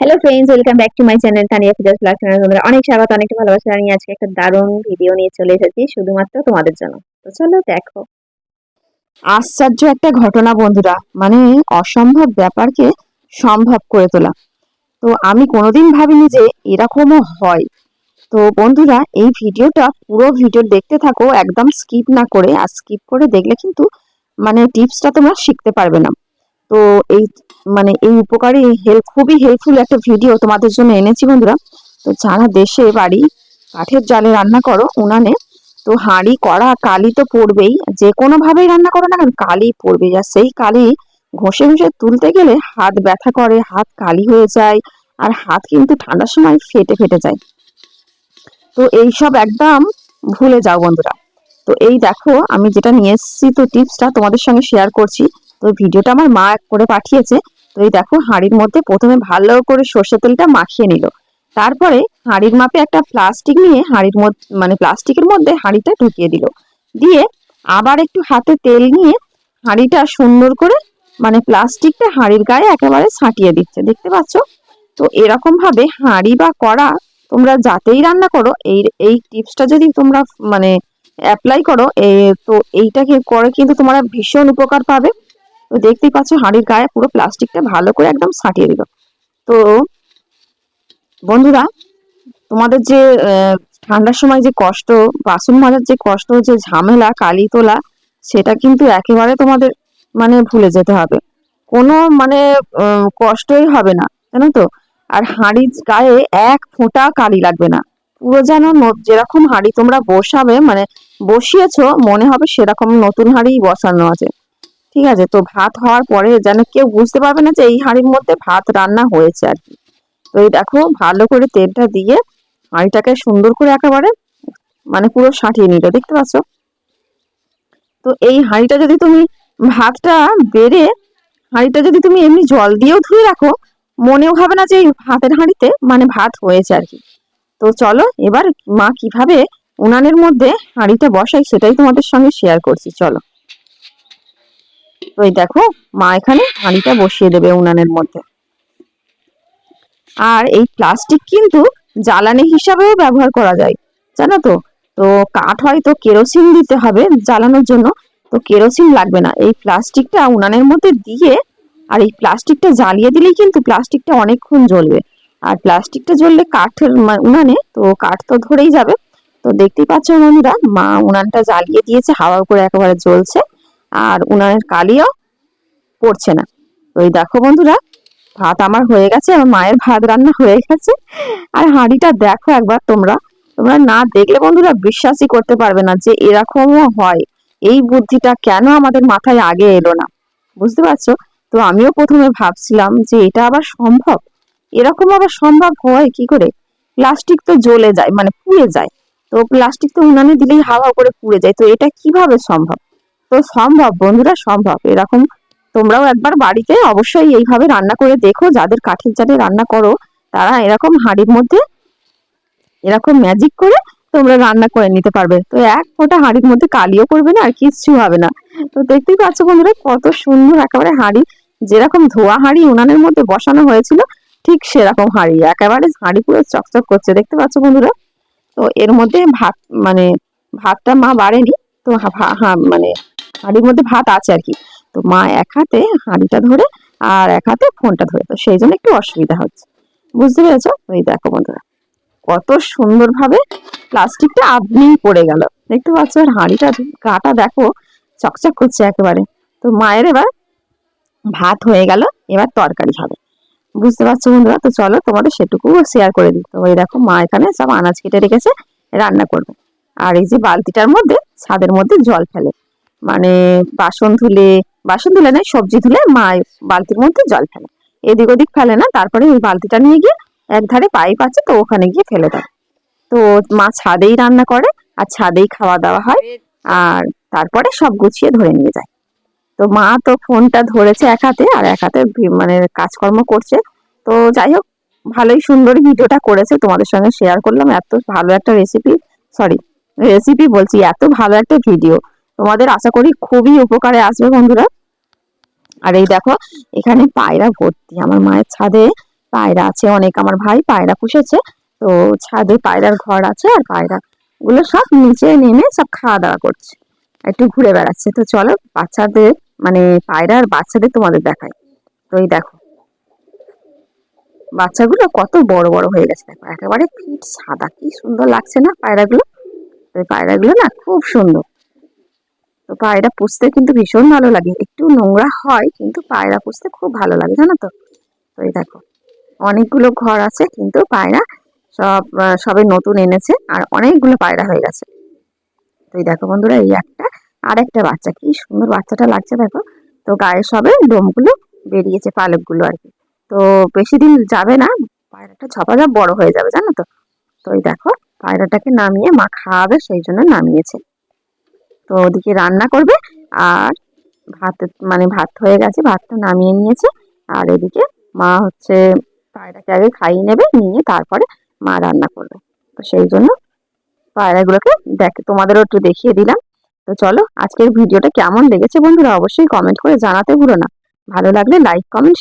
Hello friends welcome back to my channel Taniya ফিজাস blog channel তোমরা অনেক স্বাগত অনেক ভালোবাসা জানিয়ে আজকে একটা দারুণ ভিডিও নিয়ে চলে এসেছি, শুধুমাত্র তোমাদের জন্য। তো চলো দেখো। আশ্চর্য একটা ঘটনা বন্ধুরা মানে অসম্ভব ব্যাপারকে সম্ভব করে তোলা। তো আমি কোনোদিন ভাবিনি যে এরকমও হয়। তো বন্ধুরা, এই ভিডিওটা, পুরো ভিডিও দেখতে থাকো, একদম স্কিপ না করে, আর স্কিপ করে দেখলে কিন্তু মানে টিপসটা তোমরা শিখতে পারবে না। তো এই মানে এই উপকারী হেল্প খুবই হেল্পফুল একটা ভিডিও তোমাদের জন্য এনেছি বন্ধুরা। তো যারা দেশে বাড়ি, কাঠের জালে রান্না করো, উনানে, তো হাঁড়ি, কড়া, কালি তো পড়বেই। যে কোনো ভাবেই রান্না করো না কেন, কালি পড়বে। আর সেই কালি ঘষে ঘষে তুলতে গেলে হাত ব্যথা করে, হাত কালি হয়ে যায়, আর হাত কিন্তু ঠান্ডার সময় ফেটে ফেটে যায়। তো এইসব একদম ভুলে যাও বন্ধুরা। তো এই দেখো, আমি যেটা নিয়ে এসেছি, তো টিপসটা তোমাদের সঙ্গে শেয়ার করছি। তো ভিডিওটা আমার মা করে পাঠিয়েছে। তো এই দেখো, হাঁড়ির মধ্যে প্রথমে ভালো করে সর্ষে তেলটা মাখিয়ে নিল। তারপরে হাঁড়ির মাপে একটা প্লাস্টিক নিয়ে হাঁড়ির মধ্যে মানে প্লাস্টিকের মধ্যে হাঁড়িটা ঢুকিয়ে দিল। দিয়ে আবার একটু হাতে তেল নিয়ে হাঁড়িটা সুন্দর করে মানে প্লাস্টিকটা হাঁড়ির গায়ে একেবারে ছাটিয়ে দিচ্ছে। দেখতে পাচ্ছ? তো এরকম ভাবে হাঁড়ি বা কড়া তোমরা যাতেই রান্না করো, এই এই টিপসটা যদি তোমরা মানে অ্যাপ্লাই করো তো এইটাকে করে কিন্তু তোমরা ভীষণ উপকার পাবে। তো দেখতেই পাচ্ছ হাঁড়ির গায়ে পুরো প্লাস্টিকটা ভালো করে একদম ছাটিয়ে দিল। তো বন্ধুরা, তোমাদের যে ঠান্ডার সময় যে কষ্ট, বাসন মাজার যে কষ্ট, যে ঝামেলা, কালি তোলা, সেটা কিন্তু একেবারে তোমাদের মানে ভুলে যেতে হবে। কোনো মানে কষ্টই হবে না, জানো তো? আর হাঁড়ির গায়ে এক ফোঁটা কালি লাগবে না। পুরো যেন যেরকম হাঁড়ি তোমরা বসাবে মানে বসিয়েছো, মনে হবে সেরকম নতুন হাঁড়ি বসানো আছে। ঠিক আছে, তো ভাত হওয়ার পরে যেন কেউ বুঝতে পারবে না যে এই হাঁড়ির মধ্যে ভাত রান্না হয়েছে আর কি। তো এই দেখো, ভালো করে তেলটা দিয়ে হাঁড়িটাকে সুন্দর করে একেবারে মানে পুরো সাঁটিয়ে নিল, দেখতে পাচ্ছ? তো এই হাঁড়িটা যদি তুমি ভাতটা বেড়ে হাঁড়িটা যদি তুমি এমনি জল দিয়েও ধুয়ে রাখো, মনেও হবে না যে এই ভাতের হাঁড়িতে মানে ভাত হয়েছে আর কি। তো চলো, এবার মা কীভাবে উনানের মধ্যে হাঁড়িটা বসাই সেটাই তোমাদের সঙ্গে শেয়ার করছি, চলো। এই দেখো, মা এখানে হাঁড়িটা বসিয়ে দেবে উনানের মধ্যে। আর এই প্লাস্টিক কিন্তু জ্বালানি হিসাবেও ব্যবহার করা যায়, জানো তো? তো কাঠ হয়তো কেরোসিন দিতে হবে জ্বালানোর জন্য, তো কেরোসিন লাগবে না। এই প্লাস্টিকটা উনানের মধ্যে দিয়ে, আর এই প্লাস্টিকটা জ্বালিয়ে দিলেই কিন্তু প্লাস্টিকটা অনেকক্ষণ জ্বলবে। আর প্লাস্টিকটা জ্বললে কাঠের উনানে, তো কাঠ তো ধরেই যাবে। তো দেখতেই পাচ্ছ বন্ধুরা, মা উনানটা জ্বালিয়ে দিয়েছে হাওয়া করে একেবারে জ্বলছে। আর উনানের কালিও পড়ছে না। ওই দেখো বন্ধুরা, ভাত আমার হয়ে গেছে, আমার মায়ের ভাত রান্না হয়ে গেছে। আর হাঁড়িটা দেখো একবার তোমরা। তোমরা না দেখলে বন্ধুরা বিশ্বাসই করতে পারবে না যে এরকমও হয়। এই বুদ্ধিটা কেন আমাদের মাথায় আগে এলো না? বুঝতে পারছ? তো আমিও প্রথমে ভাবছিলাম যে এটা আবার সম্ভব? এরকম আবার সম্ভব হয় কি করে? প্লাস্টিক তো জ্বলে যায় মানে পুড়ে যায়। তো প্লাস্টিক তো উনানে দিলেই হাওয়া করে পুড়ে যায়। তো এটা কীভাবে সম্ভব? তো সম্ভব, বন্ধুরা সম্ভব। এরকম তোমরাও একবার বাড়িতে অবশ্যই এইভাবে রান্না করে দেখো, যাদের কাঠের জালে রান্না করো, তারা এরকম হাঁড়ির মধ্যে এরকম ম্যাজিক করে তোমরা রান্না করে নিতে পারবে। তো এক ফোঁটা হাঁড়ির মধ্যে কালিও করবে না, আর কিচ্ছু হবে না। তো দেখতেই পাচ্ছ বন্ধুরা, কত সুন্দর একেবারে হাঁড়ি। যেরকম ধোয়া হাঁড়ি উনানের মধ্যে বসানো হয়েছিল, ঠিক সেরকম হাঁড়ি। একেবারে হাঁড়ি পুরো চকচক করছে, দেখতে পাচ্ছ বন্ধুরা? তো এর মধ্যে ভাত মানে ভাতটা মা বাড়েনি, তো মানে হাঁড়ির মধ্যে ভাত আছে আর কি। তো মা এক হাতে হাঁড়িটা ধরে আর এক হাতে ফোনটা ধরে। তো সেই জন্য একটু অসুবিধা হচ্ছে। বুঝতে পেরেছ? ওই দেখো বন্ধুরা, কত সুন্দরভাবে প্লাস্টিকটা আপনি পড়ে গেল। দেখতে পাচ্ছ? আর হাঁড়িটা, গাটা দেখো চকচক করছে একেবারে। তো মায়ের এবার ভাত হয়ে গেল, এবার তরকারি হবে। বুঝতে পারছ বন্ধুরা? তো চলো তোমাদের সেটুকু শেয়ার করে দিই। তো ওই দেখো, মা এখানে সব আনাজ কেটে রেখেছে, রান্না করবে। আর এই যে বালতিটার মধ্যে, ছাদের মধ্যে জল ফেলে। মানে বাসন ধুলে বাসন ধুলে না সবজি ধুলে মা বালতির মধ্যে জল ফেলে। এদিক ওদিক ফেলে না, তারপরে ওই বালতিটা নিয়ে গিয়ে এক ধারে পাইপ আছে, তো ওখানে গিয়ে ফেলে দেয়। তো মা ছাদেই রান্না করে, আর ছাদেই খাওয়া দাওয়া হয়, আর তারপরে সব গুছিয়ে ধরে নিয়ে যায়। তো মা তো ফোনটা ধরেছে এক হাতে, আর এক হাতে মানে কাজকর্ম করছে। তো যাই হোক, ভালোই সুন্দর ভিডিওটা করেছে, তোমাদের সঙ্গে শেয়ার করলাম। এত ভালো একটা রেসিপি সরি রেসিপি বলছি, এত ভালো একটা ভিডিও তোমাদের আশা করি খুবই উপকারে আসবে বন্ধুরা। আর এই দেখো, এখানে পায়রা ভর্তি। আমার মায়ের ছাদে পায়রা আছে, অনেক আমার ভাই পায়রা পুষেছে। তো ছাদে পায়রার ঘর আছে আর পায়রা গুলো সব নিচে নেমে সব খাওয়া দাওয়া করছে। একটু ঘুরে বেড়াচ্ছে। তো চলো, বাচ্চাদের মানে পায়রার বাচ্চাদের তোমাদের দেখাই। তো এই দেখো, বাচ্চাগুলো কত বড় বড় হয়ে গেছে। দেখো, একেবারে ফিট সাদা। কি সুন্দর লাগছে না পায়রাগুলো? এই পায়রাগুলো না খুব সুন্দর। তো পায়রা পুষতে কিন্তু ভীষণ ভালো লাগে। একটু নোংরা হয়, কিন্তু পায়রা পুষতে খুব ভালো লাগে, জানো তো? তো এই দেখো, অনেকগুলো ঘর আছে, কিন্তু পায়রা সব সবে নতুন এনেছে, আর অনেকগুলো পায়রা হয়ে গেছে। তো এই দেখো বন্ধুরা, এই একটা, আর একটা বাচ্চা, কি সুন্দর বাচ্চাটা লাগছে দেখো। তো গায়ে সবে ডোমগুলো বেরিয়েছে, পালকগুলো আর কি। তো বেশি দিন যাবে না, পায়রাটা ঝপাঝপ বড় হয়ে যাবে, জানো তো? তো এই দেখো, পায়রাটাকে নামিয়ে মা খাওয়াবে সেই জন্য নামিয়েছে। তো ওদিকে রান্না করবে আর ভাত মানে ভাত হয়ে গেছে, ভাতটা নামিয়ে নিয়েছে। আর এদিকে মা হচ্ছে পায়রাকে আগে খাইয়ে নেবে, নিয়ে তারপরে মা রান্না করবে। তো সেই জন্য পায়রাগুলোকে দেখ, তোমাদেরও একটু দেখিয়ে দিলাম। তো চলো আজকের ভিডিওটা কেমন লেগেছে বন্ধুরা, অবশ্যই কমেন্ট করে জানাতে ভুলো না। ভালো লাগলে লাইক কমেন্ট